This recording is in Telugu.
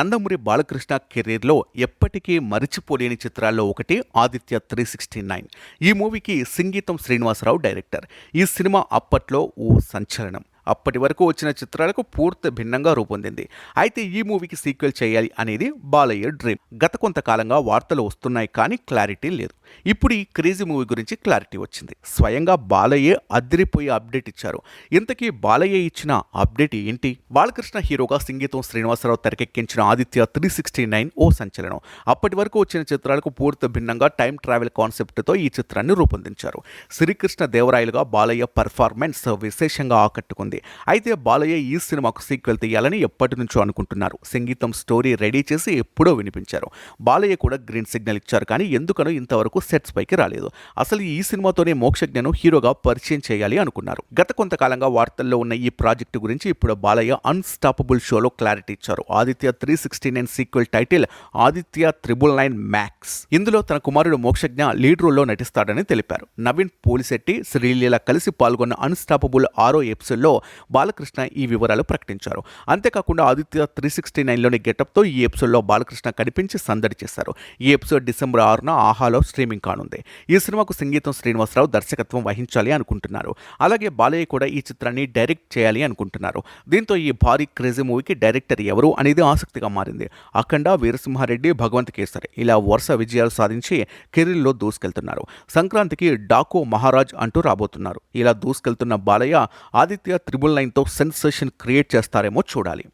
నందమూరి బాలకృష్ణ కెరీర్లో ఎప్పటికీ మరిచిపోలేని చిత్రాల్లో ఒకటి ఆదిత్య త్రీ సిక్స్టీ నైన్. ఈ మూవీకి సంగీతం శ్రీనివాసరావు డైరెక్టర్. ఈ సినిమా అప్పట్లో ఓ సంచలనం. అప్పటి వరకు వచ్చిన చిత్రాలకు పూర్తి భిన్నంగా రూపొందింది. అయితే ఈ మూవీకి సీక్వెల్ చేయాలి అనేది బాలయ్య డ్రీమ్. గత కొంతకాలంగా వార్తలు వస్తున్నాయి కానీ క్లారిటీ లేదు. ఇప్పుడు ఈ క్రేజీ మూవీ గురించి క్లారిటీ వచ్చింది. స్వయంగా బాలయ్యే అదిరిపోయి అప్డేట్ ఇచ్చారు. ఇంతకీ బాలయ్య ఇచ్చిన అప్డేట్ ఏంటి? బాలకృష్ణ హీరోగా సంగీతం శ్రీనివాసరావు తెరకెక్కించిన ఆదిత్య త్రీ సిక్స్టీ నైన్ ఓ సంచలనం. అప్పటి వరకు వచ్చిన చిత్రాలకు పూర్తి భిన్నంగా టైం ట్రావెల్ కాన్సెప్ట్తో ఈ చిత్రాన్ని రూపొందించారు. శ్రీకృష్ణ దేవరాయలుగా బాలయ్య పర్ఫార్మెన్స్ విశేషంగా ఆకట్టుకుంది. అయితే బాలయ్య ఈ సినిమాకు సీక్వెల్ తీయాలని ఎప్పటి నుంచో అనుకుంటున్నారు. సంగీతం స్టోరీ రెడీ చేసి ఎప్పుడో వినిపించారు. బాలయ్య కూడా గ్రీన్ సిగ్నల్ ఇచ్చారు కానీ ఎందుకనో ఇంతవరకు సెట్స్ పైకి రాలేదు. అసలు ఈ సినిమాతోనే మోక్షజ్ఞను హీరోగా పరిచయం చేయాలి అనుకున్నారు. గత కొంతకాలంగా వార్తల్లో ఉన్న ఈ ప్రాజెక్టు గురించి ఇప్పుడు బాలయ్య అన్స్టాపబుల్ షోలో క్లారిటీ ఇచ్చారు. Aditya three sixty nine sequel title Aditya triple nine Max ఇందులో తన కుమారుడు మోక్షజ్ఞ లీడ్ రోల్లో నటిస్తాడని తెలిపారు. నవీన్ పోలిశెట్టి శ్రీలీల కలిసి పాల్గొన్న అన్స్టాపబుల్ ఆరో ఎపిసోడ్లో బాలకృష్ణ ఈ వివరాలు ప్రకటించారు. అంతేకాకుండా ఆదిత్య త్రీ సిక్స్టీ నైన్లోని గెటప్తో ఈ ఎపిసోడ్లో బాలకృష్ణ కనిపించి సందడి చేశారు. ఈ ఎపిసోడ్ డిసెంబర్ ఆరున ఆహాలో స్ట్రీమింగ్ కానుంది. ఈ సినిమాకు సంగీతం శ్రీనివాసరావు దర్శకత్వం వహించాలి అనుకుంటున్నారు. అలాగే బాలయ్య కూడా ఈ చిత్రాన్ని డైరెక్ట్ చేయాలి అనుకుంటున్నారు. దీంతో ఈ భారీ క్రేజీ మూవీకి డైరెక్టర్ ఎవరు అనేది ఆసక్తిగా మారింది. అఖండ వీరసింహారెడ్డి భగవంత్ కేసరి ఇలా వరుస విజయాలు సాధించి కెరీర్లో దూసుకెళ్తున్నారు. సంక్రాంతికి డాకో మహారాజ్ అంటూ రాబోతున్నారు. ఇలా దూసుకెళ్తున్న బాలయ్య ఆదిత్య త్రిబుల్ నైన్తో సెన్సేషన్ క్రియేట్ చేస్తారేమో చూడాలి.